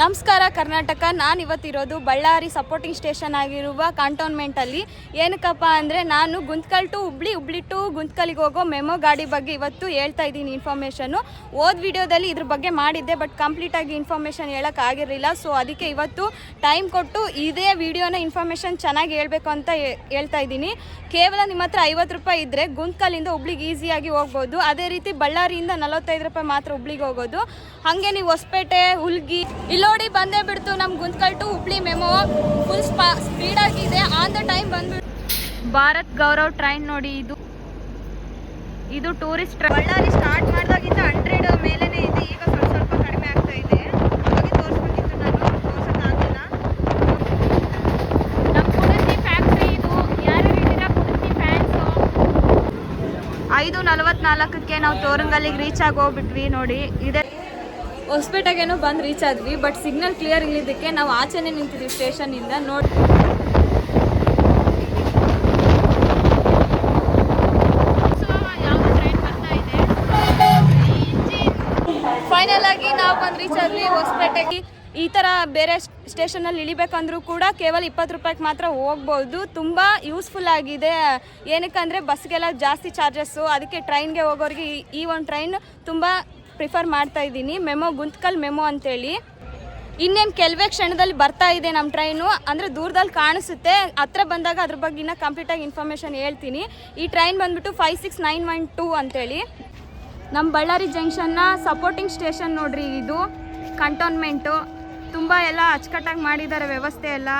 ನಮಸ್ಕಾರ, ಕರ್ನಾಟಕ. ನಾನು ಇವತ್ತಿರೋದು Ballari supporting station ಆಗಿರುವ ಕಾಂಟೋನ್ಮೆಂಟಲ್ಲಿ ಏನಕ್ಕಪ್ಪ ಅಂದರೆ ನಾನು ಗುಂತ್ಕಲ್ ಟು ಹುಬ್ಳಿ ಹುಬ್ಳಿ ಟು ಗುಂತ್ಕಲ್ಲಿಗೆ ಹೋಗೋ ಮೆಮೊ ಗಾಡಿ ಬಗ್ಗೆ ಇವತ್ತು ಹೇಳ್ತಾ ಇದ್ದೀನಿ ಇನ್ಫಾರ್ಮೇಷನ್ನು ಓದ್ ವಿಡಿಯೋದಲ್ಲಿ ಇದ್ರ ಬಗ್ಗೆ ಮಾಡಿದ್ದೆ ಬಟ್ ಕಂಪ್ಲೀಟಾಗಿ ಇನ್ಫಾರ್ಮೇಷನ್ ಹೇಳೋಕ್ಕಾಗಿರಲಿಲ್ಲ ಸೊ ಅದಕ್ಕೆ ಇವತ್ತು ಟೈಮ್ ಕೊಟ್ಟು ಇದೇ ವಿಡಿಯೋನ ಇನ್ಫಾರ್ಮೇಷನ್ ಚೆನ್ನಾಗಿ ಹೇಳಬೇಕು ಅಂತ ಹೇಳ್ತಾ ಇದ್ದೀನಿ. ಕೇವಲ ನಿಮ್ಮ ಹತ್ರ ಐವತ್ತು ರೂಪಾಯಿ ಇದ್ದರೆ ಗುಂತ್ಕಲ್ಲಿಂದ ಹುಬ್ಳಿಗೆ ಈಸಿಯಾಗಿ ಹೋಗ್ಬೋದು. ಅದೇ ರೀತಿ ಬಳ್ಳಾರಿಯಿಂದ ನಲವತ್ತೈದು ರೂಪಾಯಿ ಮಾತ್ರ ಹುಬ್ಳಿಗೆ ಹೋಗೋದು. ಹಾಗೆ ನೀವು ಹೊಸಪೇಟೆ, ಹುಲ್ಗಿ ಇಲ್ಲೋಡಿ ಬಂದೇ ಬಿಡ್ತು. ನಮ್ಮ Guntakal to Hubli MEMU. Full spa speed ಆಗಿದೆ ಆನ್ ದ ಟೈಮ್ ಬಂದ್ಬಿಡ್ತು ಭಾರತ್ ಗೌರವ್ ಟ್ರೈನ್ ನೋಡಿ ಇದು. ಇದು ಟೂರಿಸ್ಟ್ ಬಳ್ಳಾರಿ ಸ್ಟಾರ್ಟ್ ಮಾಡಿದಾಗಿಂದ ಹಂಡ್ರೆಡ್ ಮೇಲೆನೆ ಇದೆ. ಈಗ ಸ್ವಲ್ಪ ಸ್ವಲ್ಪ ಕಡಿಮೆ ಆಗ್ತಾ ಇದೆ. ಹಾಗೆ ತೋರಿಸ್ಬೇಕಿತ್ತು ನಾನು. ತೋರ್ಸೋಕ್ಕಾಗಿಲ್ಲ ನಮ್ಮ ಕುಡತಿ ಫ್ಯಾಕ್ಟ್ರಿ ಇದು? ಯಾರು ಹೇಳಿದ್ರೆ ಕುಡತಿ ಫ್ಯಾನ್ಸು ಐದು ನಲವತ್ನಾಲ್ಕಕ್ಕೆ ನಾವು ತೋರಂಗಲ್ಲಿಗೆ ರೀಚ್ ಆಗಿ ಹೋಗ್ಬಿಟ್ವಿ ನೋಡಿ. ಇದೆ ಹೊಸಪೇಟೆಗೇನೋ ಬಂದು ರೀಚ್ ಆದ್ವಿ ಬಟ್ ಸಿಗ್ನಲ್ ಕ್ಲಿಯರ್ ಇಲ್ಲಿದ್ದಕ್ಕೆ ನಾವು ಆಚೆನೆ ನಿಂತಿದ್ವಿ ಸ್ಟೇಷನಿಂದ ನೋಡಿ ಫೈನಲ್ ಆಗಿ ನಾವು ಬಂದು ರೀಚ್ ಆದ್ವಿ ಹೊಸಪೇಟೆಗೆ. ಈ ಥರ ಬೇರೆ ಸ್ಟೇಷನಲ್ಲಿ ಇಳಿಬೇಕಂದ್ರೂ ಕೂಡ ಕೇವಲ ಇಪ್ಪತ್ತು ರೂಪಾಯಿಗೆ ಮಾತ್ರ ಹೋಗ್ಬೋದು. ತುಂಬ ಯೂಸ್ಫುಲ್ ಆಗಿದೆ. ಏನಕ್ಕೆ ಏನಕ್ಕಂದರೆ ಬಸ್ಗೆಲ್ಲ ಜಾಸ್ತಿ ಚಾರ್ಜಸ್ಸು ಅದಕ್ಕೆ ಟ್ರೈನ್ಗೆ ಹೋಗೋರಿಗೆ ಈ ಒಂದು ಟ್ರೈನ್ ತುಂಬ ಪ್ರಿಫರ್ ಮಾಡ್ತಾ ಇದ್ದೀನಿ. ಮೆಮೊ ಗುಂತ್ಕಲ್ ಮೆಮೊ ಅಂತೇಳಿ. ಇನ್ನೇನು ಕೆಲವೇ ಕ್ಷಣದಲ್ಲಿ ಬರ್ತಾ ಇದೆ ನಮ್ಮ ಟ್ರೈನು. ಅಂದರೆ ದೂರದಲ್ಲಿ ಕಾಣಿಸುತ್ತೆ. ಹತ್ರ ಬಂದಾಗ ಅದ್ರ ಬಗ್ಗೆ ಇನ್ನೂ ಕಂಪ್ಲೀಟಾಗಿ ಇನ್ಫಾರ್ಮೇಷನ್ ಹೇಳ್ತೀನಿ. ಈ ಟ್ರೈನ್ ಬಂದುಬಿಟ್ಟು five six nine one two ಅಂತೇಳಿ. ನಮ್ಮ ಬಳ್ಳಾರಿ ಜಂಕ್ಷನ್ನ ಸಪೋರ್ಟಿಂಗ್ ಸ್ಟೇಷನ್ ನೋಡ್ರಿ ಇದು. ಕಂಟೋನ್ಮೆಂಟು ತುಂಬ ಎಲ್ಲ ಅಚ್ಚುಕಟ್ಟಾಗಿ ಮಾಡಿದ್ದಾರೆ ವ್ಯವಸ್ಥೆ ಎಲ್ಲ.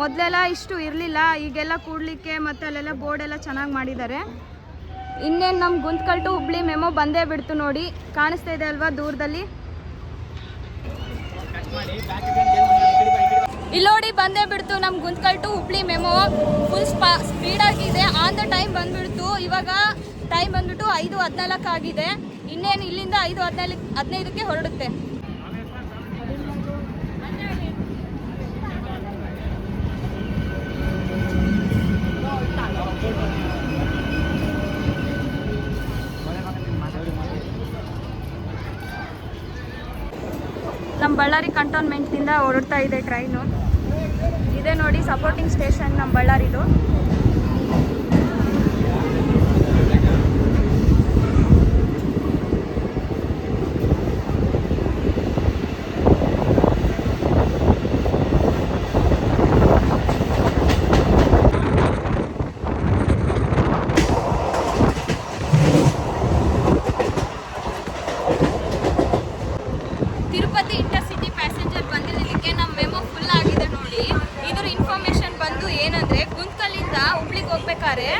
ಮೊದಲೆಲ್ಲ ಇಷ್ಟು ಇರಲಿಲ್ಲ. ಈಗೆಲ್ಲ ಕೂಡಲಿಕ್ಕೆ ಮತ್ತು ಅಲ್ಲೆಲ್ಲ ಬೋರ್ಡೆಲ್ಲ ಚೆನ್ನಾಗಿ ಮಾಡಿದ್ದಾರೆ ಇನ್ನೇನು ನಮ್ಮ ಗುಂತ್ಕಲ್ ಟು ಹುಬ್ಳಿ ಮೆಮೊ ಬಂದೇ ಬಿಡ್ತು ನೋಡಿ. ಕಾಣಿಸ್ತಾ ಇದೆ ಅಲ್ವಾ ದೂರದಲ್ಲಿ? ಇಲ್ಲೋಡಿ ಬಂದೇ ಬಿಡ್ತು ನಮ್ಮ Guntakal to Hubli MEMU full spa speed ಆಗಿದೆ. ಆನ್ ದ ಟೈಮ್ ಬಂದ್ಬಿಡ್ತು. ಇವಾಗ ಟೈಮ್ ಬಂದ್ಬಿಟ್ಟು ಐದು ಹದಿನಾಲ್ಕು ಆಗಿದೆ. ಇನ್ನೇನು ಇಲ್ಲಿಂದ ಐದು ಹದಿನಾಲ್ಕು ಹದಿನೈದಕ್ಕೆ ಹೊರಡುತ್ತೆ. ನಮ್ಮ ಬಳ್ಳಾರಿ ಕಂಟೋನ್ಮೆಂಟ್ನಿಂದ ಹೊರಡ್ತಾ ಇದೆ ಟ್ರೈನು. ಇದೆ ನೋಡಿ ಸಪೋರ್ಟಿಂಗ್ ಸ್ಟೇಷನ್ ನಮ್ಮ ಬಳ್ಳಾರಿದು ತಿರುಪತಿ ಇಂಟರ್ಸಿಟಿ ಪ್ಯಾಸೆಂಜರ್ ಬಂದಿರೋದಕ್ಕೆ ನಮ್ಮ ಮೆಮೊ ಫುಲ್ ಆಗಿದೆ ನೋಡಿ ಇದ್ರ ಇನ್ಫಾರ್ಮೇಶನ್ ಬಂದು ಏನಂದ್ರೆ ಗುಂತ್ಕಲ್ಲಿಂದ ಹುಬ್ಳಿಗೆ ಹೋಗ್ಬೇಕಾದ್ರೆ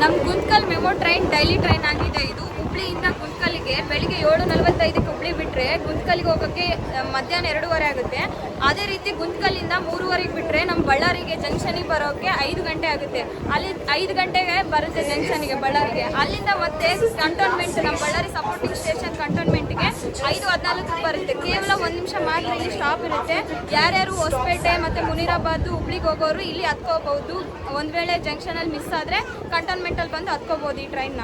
ನಮ್ಮ Guntakal MEMU train daily train ಆಗಿದೆ ಇದು ಹುಬ್ಳಿಯಿಂದ ಗುಂತ್ಕಲ್ಲಿಗೆ ಬೆಳಿಗ್ಗೆ ಏಳು ನಲವತ್ತೈದಕ್ಕೆ ಹುಬ್ಳಿ ಬಿಟ್ಟರೆ ಗುಂತ್ಕಲ್ಲಿಗೆ ಹೋಗೋಕ್ಕೆ ಆ, ಮಧ್ಯಾಹ್ನ ಎರಡೂವರೆ ಆಗುತ್ತೆ. ಅದೇ ರೀತಿ ಗುಂತ್ಕಲ್ಲಿಂದ ಮೂರುವರೆಗೆ ಬಿಟ್ಟರೆ ನಮ್ಮ ಬಳ್ಳಾರಿಗೆ ಜಂಕ್ಷನಿಗೆ ಬರೋಕ್ಕೆ ಐದು ಗಂಟೆ ಆಗುತ್ತೆ. ಅಲ್ಲಿ ಐದು ಗಂಟೆಗೆ ಬರುತ್ತೆ ಜಂಕ್ಷನಿಗೆ, ಬಳ್ಳಾರಿಗೆ. ಅಲ್ಲಿಂದ ಮತ್ತೆ ಕಂಟೋನ್ಮೆಂಟ್ ನಮ್ಮ ಬಳ್ಳಾರಿ ಸಪೋರ್ಟಿಂಗ್ ಸ್ಟೇಷನ್ ಕಂಟೋನ್ಮೆಂಟ್ಗೆ ಐದು ಹದಿನಾಲ್ಕು ಬರುತ್ತೆ. ಕೇವಲ ಒಂದು ನಿಮಿಷ ಮಾತ್ರ ಇಲ್ಲಿ ಸ್ಟಾಪ್ ಇರುತ್ತೆ. ಯಾರ್ಯಾರು ಹೊಸಪೇಟೆ ಮತ್ತು ಮುನಿರಾಬಾದ್, ಹುಬ್ಳಿಗೆ ಹೋಗೋರು ಇಲ್ಲಿ ಹತ್ಕೋಬಹುದು. ಒಂದು ವೇಳೆ ಜಂಕ್ಷನಲ್ಲಿ ಮಿಸ್ ಆದರೆ ಕಂಟೋನ್ಮೆಂಟಲ್ಲಿ ಬಂದು ಹತ್ಕೋಬೋದು ಈ ಟ್ರೈನ್ನ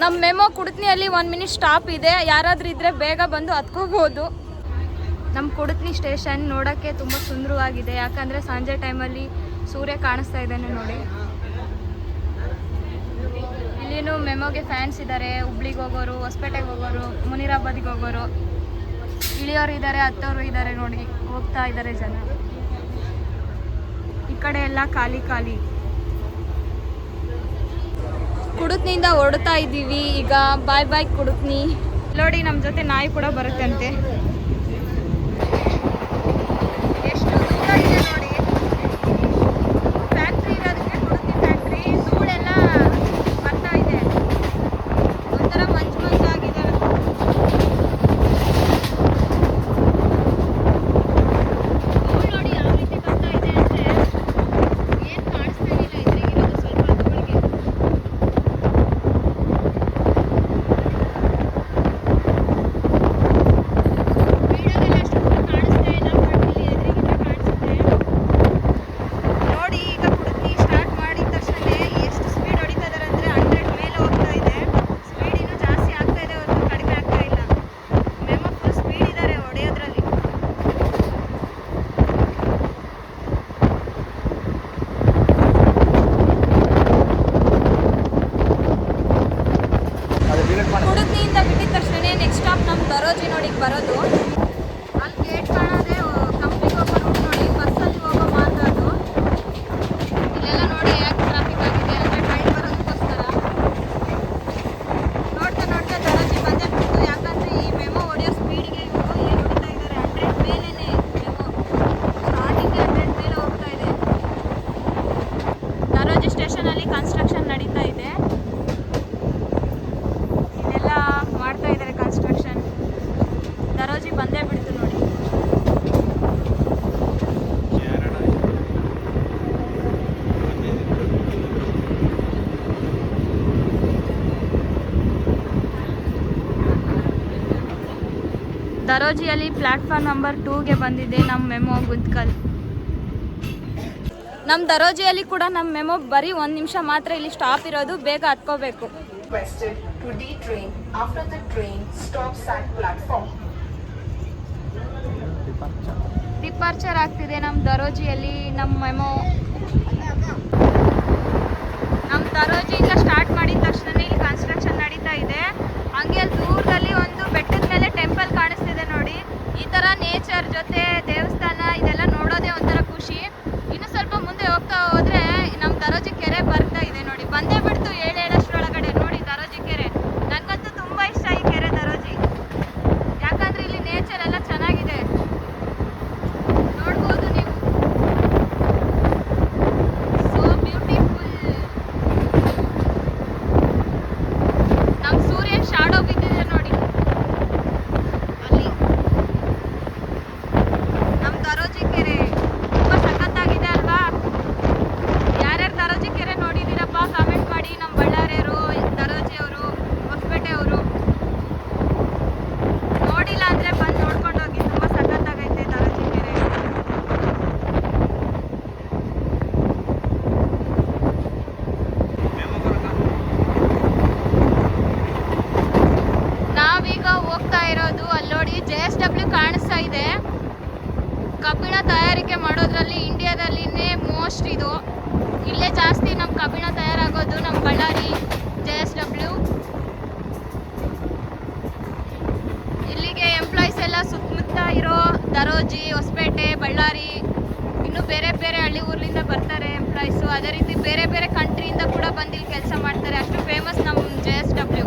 ನಮ್ಮ ಮೆಮೊ ಕುಡತ್ನಿಯಲ್ಲಿ ಒನ್ ಮಿನಿಟ್ ಸ್ಟಾಪ್ ಇದೆ. ಯಾರಾದ್ರೂ ಇದ್ರೆ ಬೇಗ ಬಂದು ಹತ್ಕೋಬೋದು. ನಮ್ಮ ಕುಡತ್ನಿ ಸ್ಟೇಷನ್ ನೋಡೋಕ್ಕೆ ತುಂಬ ಸುಂದರವಾಗಿದೆ. ಯಾಕಂದರೆ ಸಂಜೆ ಟೈಮಲ್ಲಿ ಸೂರ್ಯ ಕಾಣಿಸ್ತಾ ಇದ್ದಾನೆ ನೋಡಿ. ಇಲ್ಲಿನೂ ಮೆಮೊಗೆ ಫ್ಯಾನ್ಸ್ ಇದ್ದಾರೆ ಹುಬ್ಳಿಗೆ ಹೋಗೋರು, ಹೊಸಪೇಟೆಗೆ ಹೋಗೋರು, ಮುನಿರಾಬಾದಿಗೆ ಹೋಗೋರು. ಇಳಿಯೋರು ಇದ್ದಾರೆ ಹತ್ತೋರು ಇದ್ದಾರೆ ನೋಡಿ. ಹೋಗ್ತಾ ಇದ್ದಾರೆ ಜನ. ಈ ಕಡೆ ಎಲ್ಲ ಖಾಲಿ ಖಾಲಿ. ಕುಡುತ್ನಿಂದ ಹೊರಡ್ತಾ ಇದ್ದೀವಿ. ಈಗ ಬಾಯ್ ಬಾಯ್ ಕುಡುತ್ನಿ ನೋಡಿ ನಮ್ಮ ಜೊತೆ ನಾಯಿ ಕೂಡ ಬರುತ್ತೆ ಅಂತೆ ಎಷ್ಟು ದೂರ ಇದೆ ನೋಡಿ ಫ್ಯಾಕ್ಟ್ರಿ ಇರೋದಕ್ಕೆ ಕುಡುತ್ನಿ ಫ್ಯಾಕ್ಟ್ರಿ ಧೂಳೆಲ್ಲ ಬರ್ತಾ ಇದೆ ಒಂಥರ ಮಂಜು ಮಂಜಾಗಿದೆ ಧೂಳು ನೋಡಿ ಯಾವ ರೀತಿ ಬರ್ತಾ ಇದೆ ಅಂದರೆ ಏನು ಕಾಣಿಸ್ತಾನಿಲ್ಲ ಇದ್ರಾಗಿರೋದು ಸ್ವಲ್ಪ ಧೂಳಿಗೆ ವಿಡಿಯೋದಲ್ಲಿ ಅಷ್ಟು ಕಾಣಿಸ್ತಾ ಇಲ್ಲ ಬಟ್ ಇಲ್ಲಿ ಎದುರಿಗಿಂತ ಕಾಣಿಸುತ್ತೆ ನೋಡಿ ಈಗ ಕುಡುಕಿ ಸ್ಟಾರ್ಟ್ ಮಾಡಿದ ತಕ್ಷಣ ಎಷ್ಟು ಸ್ಪೀಡ್ ಹೊಡಿತಾ ಇದ್ದಾರೆ ಅಂದರೆ ಹಂಡ್ರೆಡ್ ಮೇಲೆ ಹೋಗ್ತಾ ಇದೆ ಸ್ಪೀಡ್ ಇನ್ನೂ ಜಾಸ್ತಿ ಆಗ್ತಾ ಇದೆ ಹೊರತು ಕಡಿಮೆ ಆಗ್ತಾ ಇಲ್ಲ ಮೆಮೊ ಫುಲ್ ಸ್ಪೀಡ್ ಇದ್ದಾರೆ ಹೊಡೆಯೋದ್ರಲ್ಲಿ ಕುಡುಕ್ನಿಯಿಂದ ಬಿಟ್ಟಿದ ತಕ್ಷಣ ನೆಕ್ಸ್ಟ್ ಸ್ಟಾಪ್ ನಮ್ಮ ದರೋಜಿ ನೋಡಿ ಬರೋದು ಅಲ್ಲಿ ಗೇಟ್ ಕಾಣೋದೆ ಕಂಪ್ನಿಗೆ ಹೋಗೋ ರೂಟ್ ನೋಡಿ ಬಸ್ಸಲ್ಲಿ ಹೋಗೋ ಮಾರ್ಗ ಅದು ಇಲ್ಲೆಲ್ಲ ನೋಡಿ ಯಾಕೆ ಟ್ರಾಫಿಕ್ ಆಗಿದೆ ಅಂದರೆ ಟ್ರೈನ್ ಬರೋದಕ್ಕೋಸ್ಕರ ನೋಡ್ತಾ ನೋಡ್ತಾ ದರೋಜಿ ಬಂದೇ ಬಿಡ್ತು ಯಾಕಂದರೆ ಈ ಮೆಮೊ ಹೊಡೆಯೋ ಸ್ಪೀಡಿಗೆ ಇವರು ಏನು ಹೊಡಿತಾ ಇದ್ದಾರೆ ಹಂಡ್ರೆಡ್ ಮೇಲೇ ಮೆಮೊ ಸ್ಟಾರ್ಟಿಂಗ್ ಹಂಡ್ರೆಡ್ ಮೇಲೆ ಹೋಗ್ತಾ ಇದೆ ದರೋಜಿ ಸ್ಟೇಷನಲ್ಲಿ ಕನ್ಸ್ಟ್ರಕ್ಷನ್ ನಡೀತಾ ಇದೆ ಇಲ್ಲೆಲ್ಲ ಮಾಡ್ತಾ ಇದ್ದಾರೆ ಕನ್ಸ್ಟ್ರಕ್ಷನ್ ದರೋಜಿ ಬಂದೇ ಬಿಡ್ತು ನೋಡಿ ದರೋಜಿಯಲ್ಲಿ ಪ್ಲಾಟ್ಫಾರ್ಮ್ ನಂಬರ್ ಟೂಗೆ ಬಂದಿದೆ ನಮ್ಮ ಮೆಮೊ ಗುಂತ್ಕಲ್. ನಮ್ಮ ದರೋಜಿಯಲ್ಲಿ ಕೂಡ ನಮ್ಮ ಮೆಮೊ ಬರೀ ಒಂದು ನಿಮಿಷ ಮಾತ್ರ ಇಲ್ಲಿ ಸ್ಟಾಪ್ ಇರೋದು ಬೇಗ ಹತ್ಕೋಬೇಕು. ಡಿಪಾರ್ಚರ್ ಆಗ್ತಿದೆ ನಮ್ಮ ದರೋಜಿಯಲ್ಲಿ ನಮ್ಮ ಮೆಮೊ ನಮ್ಮ ದರೋಜಿಯಿಂದ ಸ್ಟಾರ್ಟ್ ಮಾಡಿದ ತಕ್ಷಣ ಇಲ್ಲಿ ಕನ್ಸ್ಟ್ರಕ್ಷನ್ ನಡೀತಾ ಇದೆ. ಹಂಗೆ ದೂರದಲ್ಲಿ ಒಂದು ಬೆಟ್ಟದ ಮೇಲೆ ಟೆಂಪಲ್ ಕಾಣಿಸ್ತಿದೆ ನೋಡಿ ಈ ಥರ ನೇಚರ್ ಜೊತೆ ದೇವಸ್ಥಾನ ಇದೆಲ್ಲ ನೋಡೋದೇ ಒಂಥರ ಖುಷಿ. ಇನ್ನು ಸ್ವಲ್ಪ ಮುಂದೆ ಹೋಗ್ತಾ ಹೋದ್ರೆ ನಮ್ಮ ದರೋಜಿ ಕೆರೆ ಬರ್ತಾ ಇದೆ ನೋಡಿ. ಬಂದೇ ಬಿಡ್ತು ಏಳು ಕೋಟೆ, ಬಳ್ಳಾರಿ, ಇನ್ನು ಬೇರೆ ಬೇರೆ ಹಳ್ಳಿ ಊರ್ಲಿಂದ ಬರ್ತಾರೆ ಎಂಪ್ಲಾಯ್ಸು ಅದೇ ರೀತಿ ಬೇರೆ ಬೇರೆ ಕಂಟ್ರಿಯಿಂದ ಕೂಡ ಬಂದು ಇಲ್ಲಿ ಕೆಲಸ ಮಾಡ್ತಾರೆ. ಅಷ್ಟು ಫೇಮಸ್ ನಮ್ಮ ಜೆ ಎಸ್ ಡಬ್ಲ್ಯೂ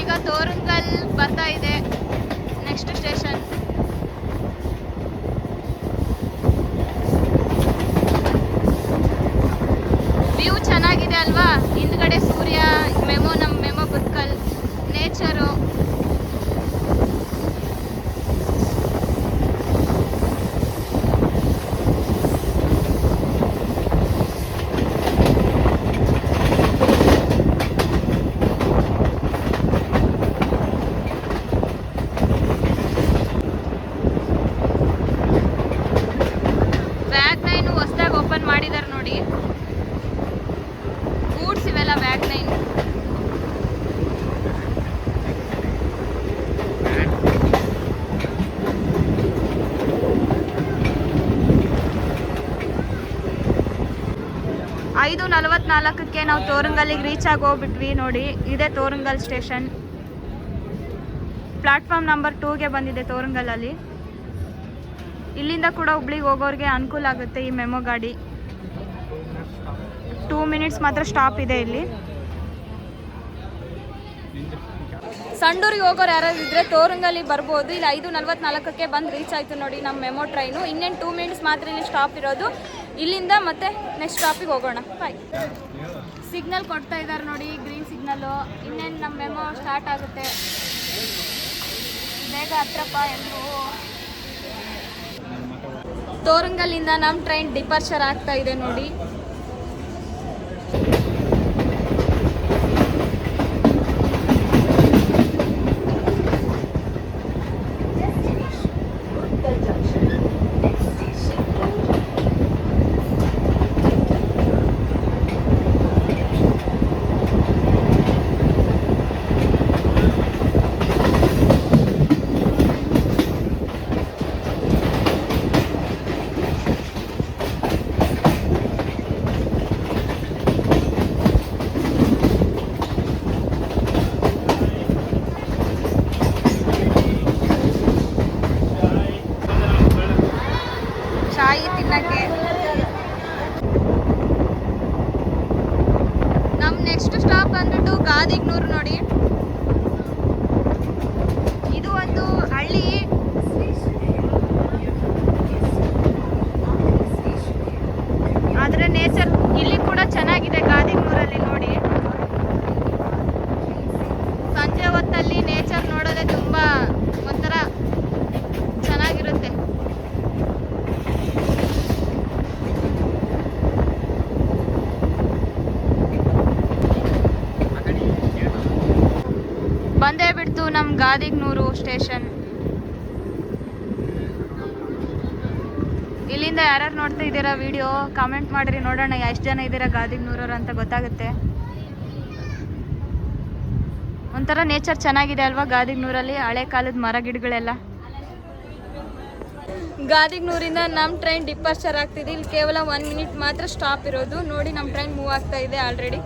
ಈಗ ತೋರಂಗಲ್ ಬರ್ತಾ ಇದೆ. ನೆಕ್ಸ್ಟ್ ಸ್ಟೇಷನ್ ವ್ಯೂ ಚೆನ್ನಾಗಿದೆ ಅಲ್ವಾ? ಹಿಂದ್ಗಡೆ ಸೂರ್ಯ, ಮೆಮೋ ನಮ್ಮ ನೋಡಿ. ಗೂಡ್ಸ್ ಇವೆಲ್ಲ ಬ್ಯಾಗ್ ನೈನ್ ಐದು ನಲವತ್ನಾಲ್ಕಕ್ಕೆ ನಾವು ತೋರಂಗಲ್ಲಿಗೆ ರೀಚ್ ಆಗಿ ಹೋಗ್ಬಿಟ್ವಿ ನೋಡಿ. ಇದೇ ತೋರಂಗಲ್ ಸ್ಟೇಷನ್ ಪ್ಲಾಟ್ಫಾರ್ಮ್ ನಂಬರ್ ಟೂಗೆ ಬಂದಿದೆ ತೋರಂಗಲಲ್ಲಿ. ಇಲ್ಲಿಂದ ಕೂಡ ಹುಬ್ಳಿಗೆ ಹೋಗೋರಿಗೆ ಅನುಕೂಲ ಆಗುತ್ತೆ ಈ ಮೆಮೊ ಗಾಡಿ. ಟೂ ಮಿನಿಟ್ಸ್ ಮಾತ್ರ ಸ್ಟಾಪ್ ಇದೆ ಇಲ್ಲಿ. ಸಂಡೂರಿಗೆ ಹೋಗೋರು ಯಾರಾದ್ರು ಇದ್ರೆ ತೋರಂಗಲ್ಲಿ ಬರ್ಬೋದು. ಇಲ್ಲಿ ಐದು ನಲ್ವತ್ನಾಲ್ಕಕ್ಕೆ ಬಂದು ರೀಚ್ ಆಯಿತು ನೋಡಿ ನಮ್ಮ ಮೆಮೊ ಟ್ರೈನು ಇನ್ನೇನು ಟೂ ಮಿನಿಟ್ಸ್ ಮಾತ್ರ ಇಲ್ಲಿ ಸ್ಟಾಪ್ ಇರೋದು. ಇಲ್ಲಿಂದ ಮತ್ತೆ ನೆಕ್ಸ್ಟ್ ಸ್ಟಾಪಿಗೆ ಹೋಗೋಣ. ಬಾಯ್ ಸಿಗ್ನಲ್ ಕೊಡ್ತಾ ಇದ್ದಾರೆ ನೋಡಿ ಗ್ರೀನ್ ಸಿಗ್ನಲ್ಲು ಇನ್ನೇನು ನಮ್ಮ ಮೆಮೊ ಸ್ಟಾರ್ಟ್ ಆಗುತ್ತೆ. ಬೇಗ ಹತ್ರಪ್ಪ ಎಲ್ಲರೂ ತೋರಂಗಲ್ಲಿಂದ ನಮ್ಮ ಟ್ರೈನ್ ಡಿಪಾರ್ಚರ್ ಆಗ್ತಾ ಇದೆ ನೋಡಿ. আপনাকে ಗಾದಿಗ್ನೂರು ಸ್ಟೇಷನ್. ಇಲ್ಲಿಂದ ಯಾರ್ಯಾರು ನೋಡ್ತಾ ಇದ್ದೀರಾ ವಿಡಿಯೋ ಕಾಮೆಂಟ್ ಮಾಡಿರಿ, ನೋಡೋಣ ಎಷ್ಟು ಜನ ಇದ್ದೀರಾ ಗಾದಿಗ್ನೂರವ್ರು ಅಂತ ಗೊತ್ತಾಗುತ್ತೆ. ಒಂಥರ ನೇಚರ್ ಚೆನ್ನಾಗಿದೆ ಅಲ್ವಾ ಗಾದಿಗ್ನೂರಲ್ಲಿ, ಹಳೆ ಕಾಲದ ಮರ ಗಿಡಗಳೆಲ್ಲ? ಗಾದಿಗ್ನೂರಿಂದ ನಮ್ಮ ಟ್ರೈನ್ ಡಿಪಾರ್ಚರ್ ಆಗ್ತಿದೆ. ಇಲ್ಲಿ ಕೇವಲ ಒನ್ ಮಿನಿಟ್ ಮಾತ್ರ ಸ್ಟಾಪ್ ಇರೋದು. ನೋಡಿ ನಮ್ಮ ಟ್ರೈನ್ ಮೂವ್ ಆಗ್ತಾ ಇದೆ ಆಲ್ರೆಡಿ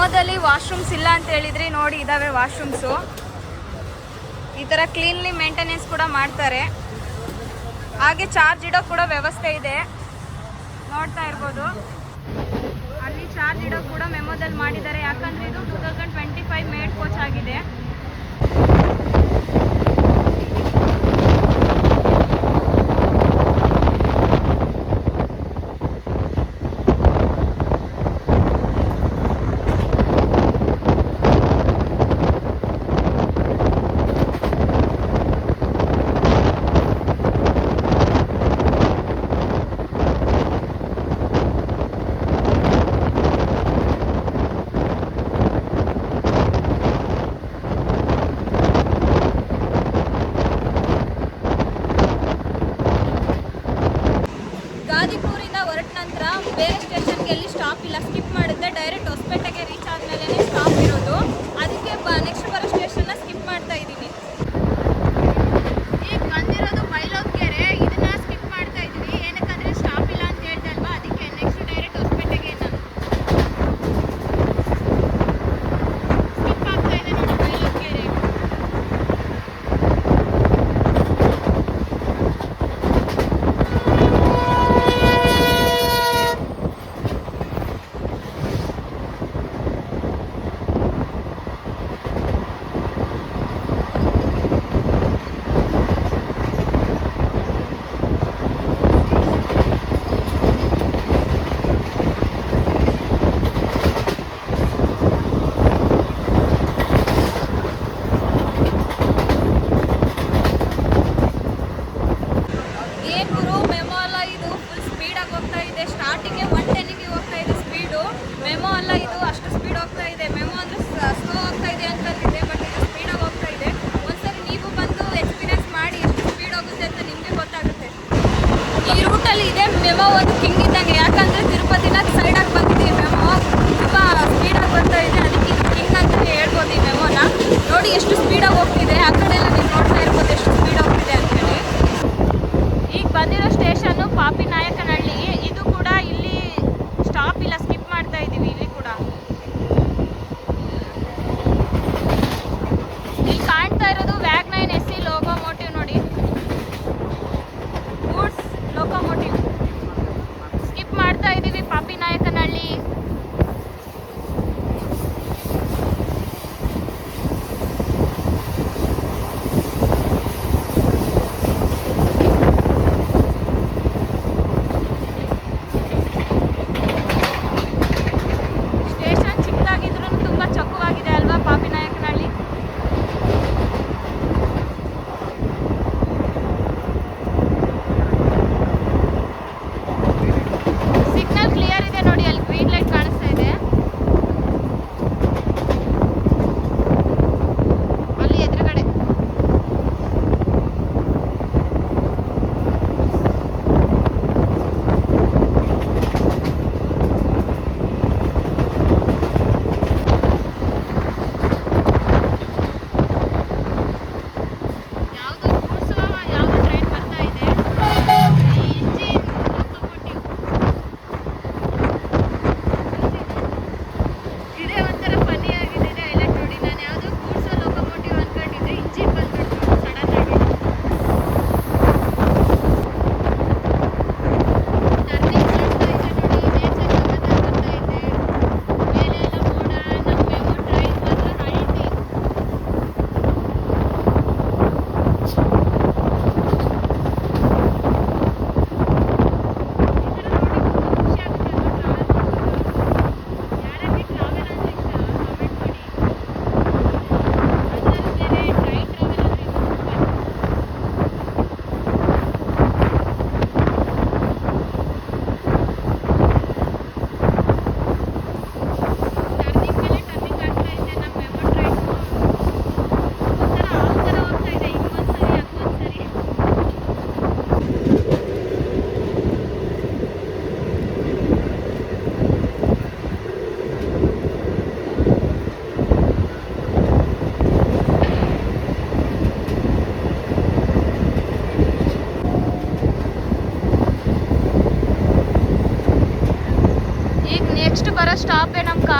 ನಮ್ಮ ಮೆಮೊದಲ್ಲಿ ವಾಶ್ರೂಮ್ಸ್ ಇಲ್ಲ ಅಂತ ಹೇಳಿದ್ರಿ ನೋಡಿ, ಇದಾವೆ ವಾಶ್ರೂಮ್ಸು ಈ ಥರ ಕ್ಲೀನ್ಲಿ ಮೇಂಟೆನೆನ್ಸ್ ಕೂಡ ಮಾಡ್ತಾರೆ. ಹಾಗೆ ಚಾರ್ಜ್ ಇಡೋ ಕೂಡ ವ್ಯವಸ್ಥೆ ಇದೆ. ನೋಡ್ತಾ ಇರ್ಬೋದು. ಅಲ್ಲಿ ಚಾರ್ಜ್ ಇಡೋ ಕೂಡ ಮೆಮೊದಲ್ಲಿ ಮಾಡಿದ್ದಾರೆ. ಯಾಕಂದ್ರೆ ಇದು two thousand twenty five made coach ಆಗಿದೆ.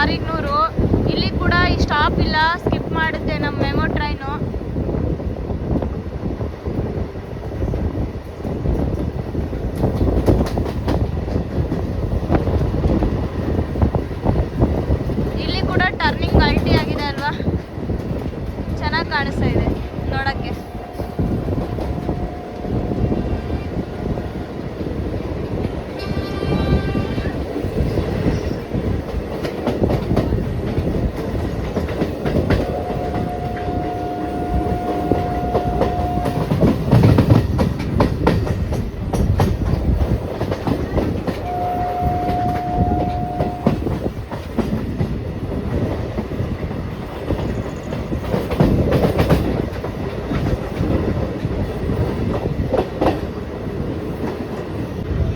ಸ್ಟಾಪೇ ನಮ್ಮ ಕಾರಿಗ್ನೂರು ಇಲ್ಲಿ ಕೂಡ ಈ ಸ್ಟಾಪ್ ಇಲ್ಲ ಸ್ಕಿಪ್ ಮಾಡುತ್ತೆ ನಮ್ಮ ಮೆಮೊ ಟ್ರೈನು ಇಲ್ಲಿ ಕೂಡ ಟರ್ನಿಂಗ್ ಅಲ್ಟಿ ಆಗಿದೆ ಅಲ್ವಾ ಚೆನ್ನಾಗಿ ಕಾಣಿಸ್ತಾ ಇದೆ ನೋಡಕ್ಕೆ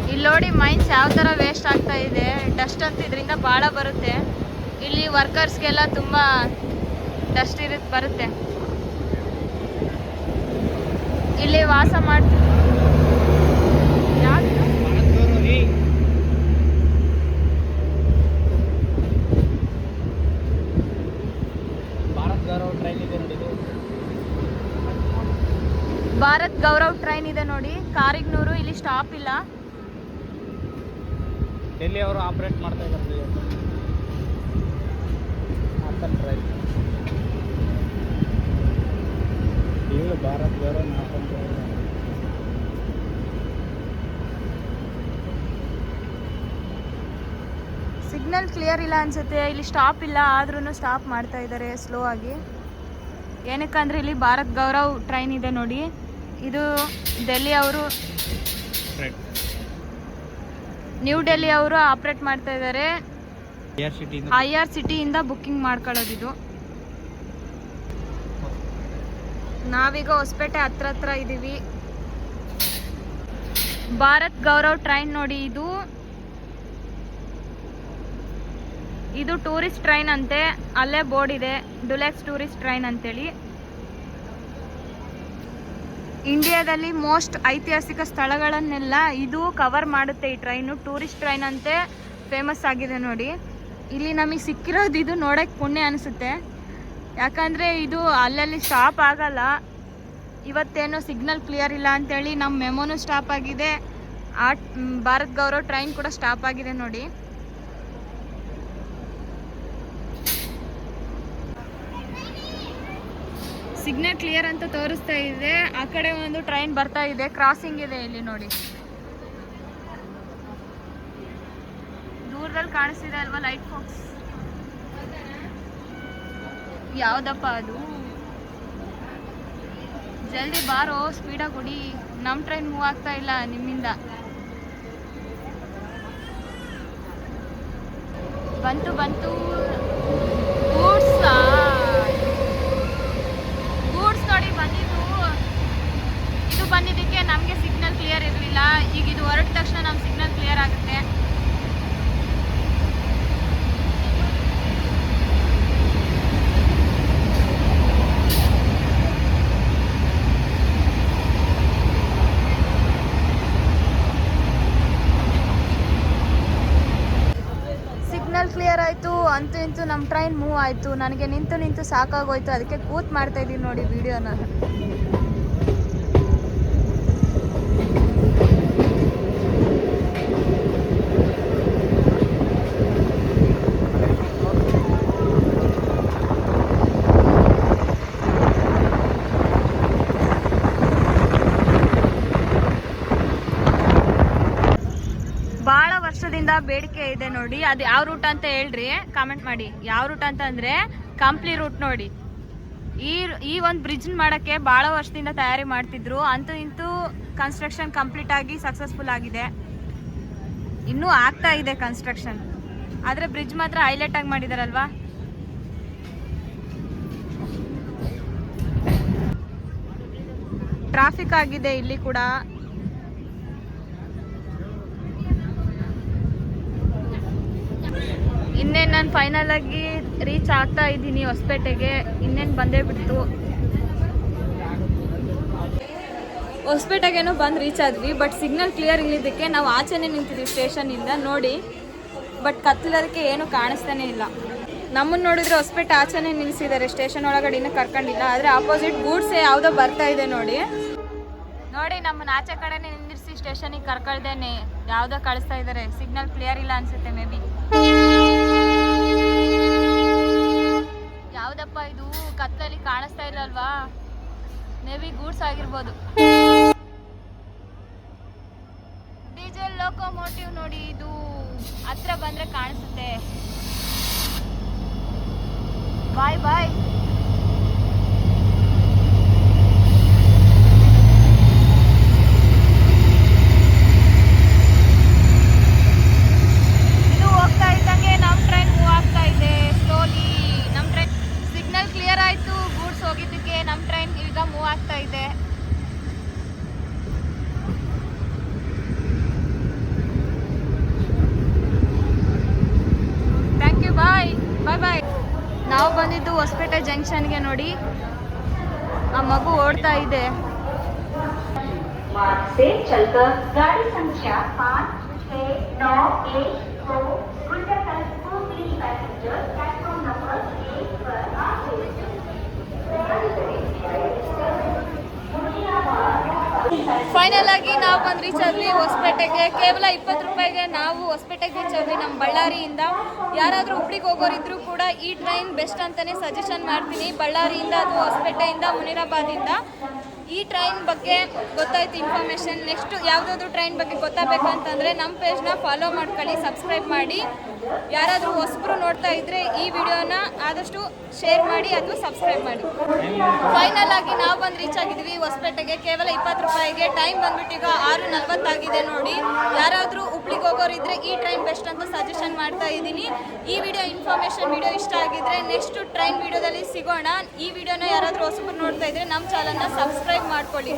ಇಲ್ಲಿ ನೋಡಿ ಮೈನ್ಸ್ ಯಾವ ವೇಸ್ಟ್ ಆಗ್ತಾ ಇದೆ ಡಸ್ಟ್ ಅಂತ ಇದರಿಂದ ಭಾಳ ಬರುತ್ತೆ. ಇಲ್ಲಿ ವರ್ಕರ್ಸ್ಗೆಲ್ಲ ತುಂಬ ಡಸ್ಟ್ ಇರುತ್ತೆ ಬರುತ್ತೆ. ಇಲ್ಲಿ ವಾಸ ಮಾಡ್ತೀವಿ ಭಾರತ್ ಗೌರವ್ ಟ್ರೈನ್ ಇದೆ ನೋಡಿ. ಕಾರಿಗ್ನೂರು ಇಲ್ಲಿ ಸ್ಟಾಪ್ ಇಲ್ಲ. ಡೆಲ್ಲಿ ಅವರು ಆಪರೇಟ್ ಮಾಡ್ತಾ ಇದ್ದಾರೆ ಆಪಲ್ ಟ್ರೈನ್ ಈಗ Bharat Gaurav Hassan train signal clear ಇಲ್ಲ ಅನ್ಸುತ್ತೆ. ಇಲ್ಲಿ ಸ್ಟಾಪ್ ಇಲ್ಲ ಆದ್ರೂ ಸ್ಟಾಪ್ ಮಾಡ್ತಾ ಇದ್ದಾರೆ ಸ್ಲೋ ಆಗಿ. ಏನಕ್ಕಂದ್ರೆ ಇಲ್ಲಿ ಭಾರತ್ ಗೌರವ್ ಟ್ರೈನ್ ಇದೆ ನೋಡಿ. ಇದು ಡೆಲ್ಲಿ ಅವರು ನ್ಯೂ ಡೆಲ್ಲಿ ಅವರು ಆಪ್ರೇಟ್ ಮಾಡ್ತಾ ಇದ್ದಾರೆ. ಐ ಆರ್ ಸಿಟಿಯಿಂದ ಬುಕ್ಕಿಂಗ್ ಮಾಡ್ಕೊಳ್ಳೋದಿದು ನಾವೀಗ ಹೊಸಪೇಟೆ ಹತ್ರ ಹತ್ರ ಇದ್ದೀವಿ ಭಾರತ್ ಗೌರವ್ ಟ್ರೈನ್ ನೋಡಿ ಇದು. ಇದು ಟೂರಿಸ್ಟ್ ಟ್ರೈನ್ ಅಂತೆ. ಅಲ್ಲೇ ಬೋರ್ಡ್ ಇದೆ. ಡುಲೆಕ್ಸ್ ಟೂರಿಸ್ಟ್ ಟ್ರೈನ್ ಅಂತೇಳಿ. ಇಂಡಿಯಾದಲ್ಲಿ ಮೋಸ್ಟ್ ಐತಿಹಾಸಿಕ ಸ್ಥಳಗಳನ್ನೆಲ್ಲ ಇದು ಕವರ್ ಮಾಡುತ್ತೆ ಈ ಟ್ರೈನು ಟೂರಿಸ್ಟ್ ಟ್ರೈನ್ ಅಂತೆ ಫೇಮಸ್ ಆಗಿದೆ ನೋಡಿ. ಇಲ್ಲಿ ನಮಗೆ ಸಿಕ್ಕಿರೋದು ಇದು ನೋಡೋಕ್ಕೆ ಪುಣ್ಯ ಅನಿಸುತ್ತೆ. ಯಾಕಂದರೆ ಇದು ಅಲ್ಲಲ್ಲಿ ಸ್ಟಾಪ್ ಆಗಲ್ಲ. ಇವತ್ತೇನೋ ಸಿಗ್ನಲ್ ಕ್ಲಿಯರ್ ಇಲ್ಲ ಅಂತೇಳಿ ನಮ್ಮ ಮೆಮೋನು ಸ್ಟಾಪ್ ಆಗಿದೆ. ಆ, ಭಾರತ್ ಗೌರವ್ ಟ್ರೈನ್ ಕೂಡ ಸ್ಟಾಪ್ ಆಗಿದೆ ನೋಡಿ. ಸಿಗ್ನಲ್ ಕ್ಲಿಯರ್ ಅಂತ ತೋರಿಸ್ತಾ ಇದೆ. ಆ ಕಡೆ ಒಂದು ಟ್ರೈನ್ ಬರ್ತಾ ಇದೆ. ಕ್ರಾಸಿಂಗ್ ಇದೆ ಇಲ್ಲಿ ನೋಡಿ. ದೂರದಲ್ಲಿ ಕಾಣಿಸ್ತಿದೆ ಅಲ್ವಾ ಲೈಟ್ ಫೋಕ್ಸ್? ಯಾವ್ದಪ್ಪ ಅದು? ಜಲ್ದಿ ಬಾರೋ ಸ್ಪೀಡಾಗಿ ಕೊಡಿ ನಮ್ಮ ಟ್ರೈನ್ ಮೂವ್ ಆಗ್ತಾ ಇಲ್ಲ ನಿಮ್ಮಿಂದ. ಬಂತು ಬಂತು ಗೂಡ್ಸ್ ಗೂಡ್ಸ್ ನೋಡಿ ಬಂದಿದ್ದು ಇದು ಬಂದಿದ್ದಕ್ಕೆ ನಮಗೆ ಸಿಗ್ನಲ್ ಕ್ಲಿಯರ್ ಇರಲಿಲ್ಲ. ಈಗ ಇದು ಹೊರಟ ತಕ್ಷಣ ನಮ್ಮ ಸಿಗ್ನಲ್ ಕ್ಲಿಯರ್ ಆಗುತ್ತೆ. ಸಿಗ್ನಲ್ ಕ್ಲಿಯರ್ ಆಯಿತು. ಅಂತೂ ಇಂತು ನಮ್ಮ ಟ್ರೈನ್ ಮೂವ್ ಆಯಿತು. ನನಗೆ ನಿಂತು ನಿಂತು ಸಾಕಾಗೋಯ್ತು. ಅದಕ್ಕೆ ಕೂತ್ ಮಾಡ್ತಾ ಇದ್ದೀನಿ ನೋಡಿ ವಿಡಿಯೋನ ಭಾಳ ವರ್ಷದಿಂದ ಬೇಡಿಕೆ ಇದೆ ನೋಡಿ. ಅದು ಯಾವ ರೂಟ್ ಅಂತ ಹೇಳ್ರಿ ಕಾಮೆಂಟ್ ಮಾಡಿ. ಯಾವ ರೂಟ್ ಅಂತ ಅಂದ್ರೆ ಕಂಪ್ಲಿ ರೂಟ್ ನೋಡಿ. ಈ ಈ ಒಂದು ಬ್ರಿಡ್ಜ್ ಮಾಡಕ್ಕೆ ಭಾಳ ವರ್ಷದಿಂದ ತಯಾರಿ ಮಾಡ್ತಿದ್ರು. ಅಂತೂ ಇಂತೂ ಕನ್ಸ್ಟ್ರಕ್ಷನ್ ಕಂಪ್ಲೀಟ್ ಆಗಿ ಸಕ್ಸಸ್ಫುಲ್ ಆಗಿದೆ. ಇನ್ನೂ ಆಗ್ತಾ ಇದೆ ಕನ್ಸ್ಟ್ರಕ್ಷನ್ ಆದರೆ ಬ್ರಿಡ್ಜ್ ಮಾತ್ರ ಹೈಲೈಟ್ ಆಗಿ ಮಾಡಿದಾರಲ್ವಾ? ಟ್ರಾಫಿಕ್ ಆಗಿದೆ ಇಲ್ಲಿ ಕೂಡ ಇನ್ನೇನು ನಾನು ಫೈನಲ್ ಆಗಿ ರೀಚ್ ಆಗ್ತಾ ಇದ್ದೀನಿ ಹೊಸಪೇಟೆಗೆ. ಇನ್ನೇನು ಬಂದೇ ಬಿಡ್ತು. ಹೊಸಪೇಟೆಗೇನೋ ಬಂದು ರೀಚ್ ಆದ್ವಿ ಬಟ್ ಸಿಗ್ನಲ್ ಕ್ಲಿಯರ್ ಇಲ್ಲಿದ್ದಕ್ಕೆ ನಾವು ಆಚೆನೇ ನಿಂತಿದ್ವಿ ಸ್ಟೇಷನಿಂದ ನೋಡಿ ಬಟ್ ಕತ್ತಲದಕ್ಕೆ ಏನು ಕಾಣಿಸ್ತಾನೆ ಇಲ್ಲ. ನಮ್ಮನ್ನು ನೋಡಿದ್ರೆ ಹೊಸಪೇಟೆ ಆಚೆನೇ ನಿಲ್ಲಿಸಿದ್ದಾರೆ ಸ್ಟೇಷನ್ ಒಳಗಡೆ ಇನ್ನೂ ಕರ್ಕೊಂಡಿಲ್ಲ, ಆದರೆ ಆಪೋಸಿಟ್ ಗೂಡ್ಸ್ ಯಾವುದೋ ಬರ್ತಾ ಇದೆ ನೋಡಿ. ನೋಡಿ ನಮ್ಮನ್ನ ಆಚೆ ಕಡೆನೇ ನಿಂದಿರಿಸಿ ಸ್ಟೇಷನಿಗೆ ಕರ್ಕೊಳ್ದೇನೆ. ಯಾವುದೋ ಕಳಿಸ್ತಾ ಇದ್ದಾರೆ ಸಿಗ್ನಲ್ ಕ್ಲಿಯರ್ ಇಲ್ಲ ಅನ್ಸುತ್ತೆ ಮೇ ಬಿ ಯಾವ್ದಪ್ಪ ಇದು? ಕತ್ತಲಲ್ಲಿ ಕಾಣಿಸ್ತಾ ಇಲ್ಲಲ್ವಾ ನೆವಿ ಬಿ ಗೂಡ್ಸ್ ಆಗಿರ್ಬೋದು. ಡೀಸೆಲ್ ಲೋಕೋಮೋಟಿವ್ ನೋಡಿ ಇದು ಹತ್ರ ಬಂದ್ರೆ ಕಾಣಿಸುತ್ತೆ. ಬಾಯ್ ಬಾಯ್ ಫೈನಲ್ ಆಗಿ ನಾವು ಬಂದು ರೀಚ್ ಆದ್ವಿ ಹೊಸಪೇಟೆಗೆ, ಕೇವಲ ಇಪ್ಪತ್ತು ರೂಪಾಯಿಗೆ ನಾವು ಹೊಸಪೇಟೆಗೆ ರೀಚ್ ಆದ್ವಿ ನಮ್ಮ ಬಳ್ಳಾರಿಯಿಂದ. ಯಾರಾದರೂ ಹುಬ್ಳಿಗೆ ಹೋಗೋರಿದ್ರು ಕೂಡ ಈ ಟ್ರೈನ್ ಬೆಸ್ಟ್ ಅಂತಲೇ ಸಜೆಷನ್ ಮಾಡ್ತೀನಿ. ಬಳ್ಳಾರಿಯಿಂದ ಅಥವಾ ಹೊಸಪೇಟೆಯಿಂದ ಮುನಿರಾಬಾದಿಂದ ಈ ಟ್ರೈನ್ ಬಗ್ಗೆ ಗೊತ್ತಾಯ್ತು ಇನ್ಫಾರ್ಮೇಷನ್ ನೆಕ್ಸ್ಟ್ ಯಾವುದಾದ್ರು ಟ್ರೈನ್ ಬಗ್ಗೆ ಗೊತ್ತಾಗಬೇಕಂತಂದರೆ ನಮ್ಮ ಪೇಜ್ನ ಫಾಲೋ ಮಾಡ್ಕೊಳ್ಳಿ ಸಬ್ಸ್ಕ್ರೈಬ್ ಮಾಡಿ. ಯಾರಾದರೂ ಹೊಸಬ್ರು ನೋಡ್ತಾ ಇದ್ರೆ ಈ ವಿಡಿಯೋನ ಆದಷ್ಟು ಶೇರ್ ಮಾಡಿ ಅಥವಾ ಸಬ್ಸ್ಕ್ರೈಬ್ ಮಾಡಿ. ಫೈನಲ್ ಆಗಿ ನಾವು ಬಂದು ರೀಚ್ ಆಗಿದ್ವಿ ಹೊಸಪೇಟೆಗೆ. ಕೇವಲ ಇಪ್ಪತ್ತು ರೂಪಾಯಿಗೆ ಟೈಮ್ ಬಂದ್ಬಿಟ್ಟು ಈಗ ಆರು ನಲ್ವತ್ತಾಗಿದೆ ನೋಡಿ. ಯಾರಾದರೂ ಹುಬ್ಳಿಗೆ ಹೋಗೋರಿದ್ರೆ ಈ ಟ್ರೈನ್ ಬೆಸ್ಟ್ ಅಂತ ಸಜೆಷನ್ ಮಾಡ್ತಾ ಇದ್ದೀನಿ. ಈ ವಿಡಿಯೋ ಇನ್ಫಾರ್ಮೇಷನ್ ವಿಡಿಯೋ ಇಷ್ಟ ಆಗಿದ್ರೆ ನೆಕ್ಸ್ಟ್ ಟ್ರೈನ್ ವಿಡಿಯೋದಲ್ಲಿ ಸಿಗೋಣ. ಈ ವಿಡಿಯೋನ ಯಾರಾದರೂ ಹೊಸಬ್ರು ನೋಡ್ತಾ ಇದ್ರೆ ನಮ್ಮ ಚಾನಲ್ನ ಸಬ್ಸ್ಕ್ರೈಬ್ ಮಾಡ್ಕೊಳ್ಳಿ.